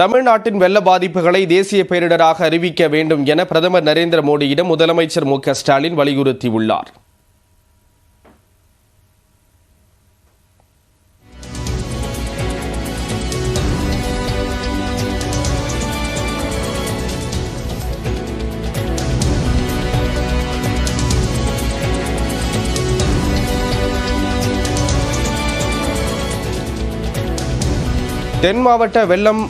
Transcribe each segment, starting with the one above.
தமிழ்நாட்டின் வெள்ள பாதிப்புகளை தேசிய பேரிடராக அறிவிக்க வேண்டும் என பிரதமர் நரேந்திர மோடியிடம் முதலமைச்சர் மு க ஸ்டாலின் வலியுறுத்தியுள்ளார். தென் மாவட்ட வெள்ளம்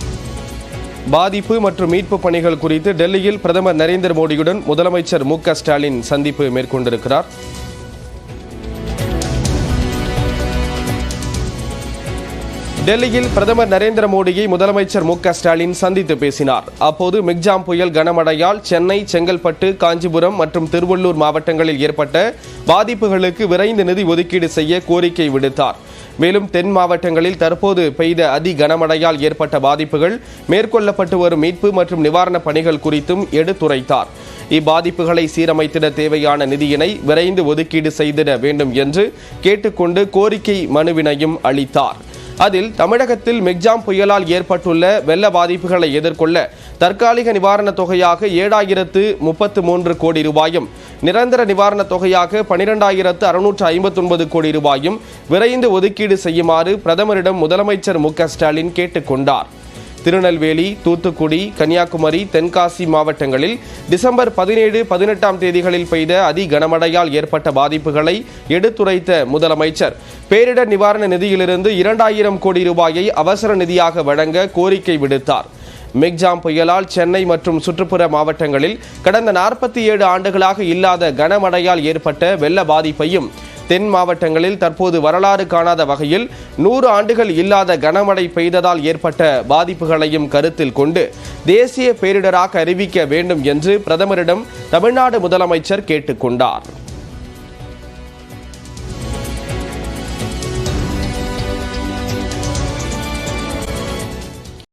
பாதிப்பு மற்றும் மீட்பு பணிகள் குறித்து டெல்லியில் பிரதமர் நரேந்திர மோடியுடன் முதலமைச்சர் மு க ஸ்டாலின் சந்திப்பு மேற்கொண்டிருக்கிறார். டெல்லியில் பிரதமர் நரேந்திர மோடியை முதலமைச்சர் மு ஸ்டாலின் சந்தித்து பேசினார். அப்போது மிக்ஜாம் புயல் கனமழையால் சென்னை செங்கல்பட்டு காஞ்சிபுரம் மற்றும் திருவள்ளூர் மாவட்டங்களில் ஏற்பட்ட பாதிப்புகளுக்கு விரைந்து நிதி ஒதுக்கீடு செய்ய கோரிக்கை விடுத்தார். மேலும் தென் மாவட்டங்களில் தற்போது பெய்த அதி கனமழையால் ஏற்பட்ட பாதிப்புகள் மேற்கொள்ளப்பட்டு வரும் மீட்பு மற்றும் நிவாரணப் பணிகள் குறித்தும் எடுத்துரைத்தார். இப்பாதிப்புகளை சீரமைத்திட தேவையான நிதியினை விரைந்து ஒதுக்கீடு செய்திட வேண்டும் என்று கேட்டுக்கொண்டு கோரிக்கை மனுவினையும் அளித்தார். அதில் தமிழகத்தில் மெக்ஜாம் புயலால் ஏற்பட்டுள்ள வெள்ள பாதிப்புகளை எதிர்கொள்ள தற்காலிக நிவாரணத் தொகையாக ஏழாயிரத்து முப்பத்து மூன்று கோடி ரூபாயும் நிரந்தர நிவாரணத் தொகையாக பனிரெண்டாயிரத்து அறுநூற்று ஐம்பத்தொன்பது கோடி ரூபாயும் விரைந்து ஒதுக்கீடு செய்யுமாறு பிரதமரிடம் முதலமைச்சர் மு க ஸ்டாலின் கேட்டுக்கொண்டார் திருநெல்வேலி தூத்துக்குடி கன்னியாகுமரி தென்காசி மாவட்டங்களில் டிசம்பர் பதினேழு பதினெட்டாம் தேதிகளில் பெய்த அதி கனமழையால் ஏற்பட்ட பாதிப்புகளை எடுத்துரைத்த முதலமைச்சர். பேரிடர் நிவாரண நிதியிலிருந்து இரண்டாயிரம் கோடி ரூபாயை அவசர நிதியாக வழங்க கோரிக்கை விடுத்தார். மிக்ஜாம் புயலால் சென்னை மற்றும் சுற்றுப்புற மாவட்டங்களில் கடந்த நாற்பத்தி ஏழு ஆண்டுகளாக இல்லாத கனமழையால் ஏற்பட்ட வெள்ள பாதிப்பையும் தென் மாவட்டங்களில் தற்போது வரலாறு காணாத வகையில் நூறு ஆண்டுகள் இல்லாத கனமழை பெய்ததால் ஏற்பட்ட பாதிப்புகளையும் கருத்தில் கொண்டு தேசிய பேரிடராக அறிவிக்க வேண்டும் என்று பிரதமரிடம் தமிழ்நாடு முதலமைச்சர் கேட்டுக்கொண்டார்.